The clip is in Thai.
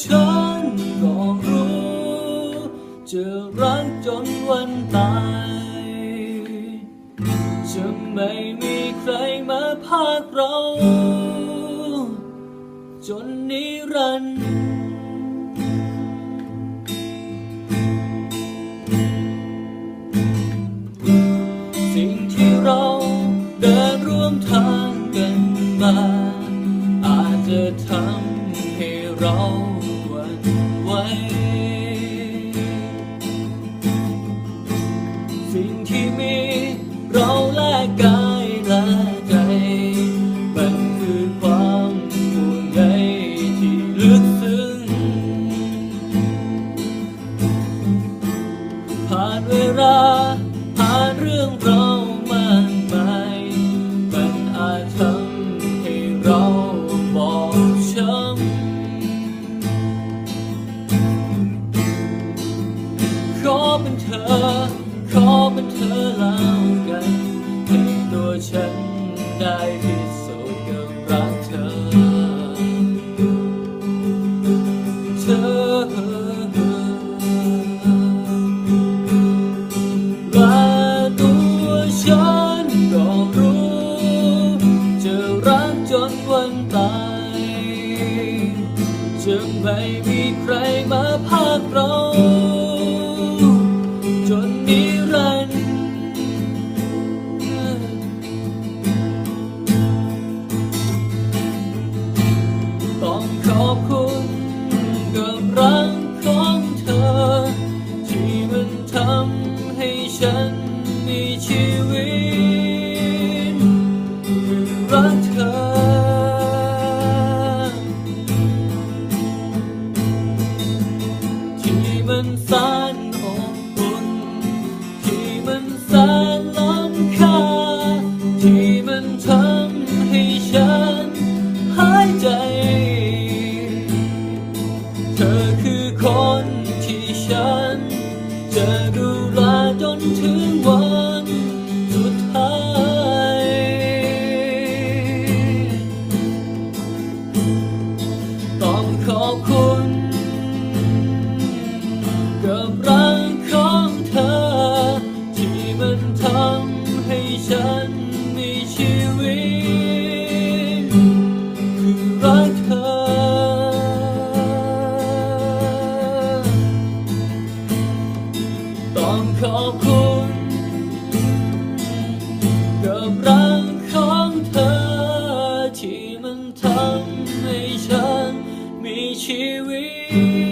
ฉันก็รู้ จะรักจนวันตาย จะไม่มีใครมาพากเรา จนนิรันดร์สิ่งที่เราเดินร่วมทางกันมา อาจจะทำให้เรา สิ่งที่มีเราแลกกายและใจมันคือความห่วงใยที่ลึกซึ้งผ่านเวลาผ่านเรื่องราว เป็นเธอ ขอเป็นเธอแล้วกันให้ตัวฉันได้พิสูจน์กับรักเธอ เธอและตัวฉันก็รู้ จะรักจนวันตายจะไม่มีใครมาพากเรา มันแสนอบอุ่นที่มันแสนล้ำค่า ที่มันทำให้ฉันหายใจ เธอคือคนที่ฉัน จะดูแลจนถึงวัน กับรักของเธอ ที่มันทำให้ฉันมีชีวิต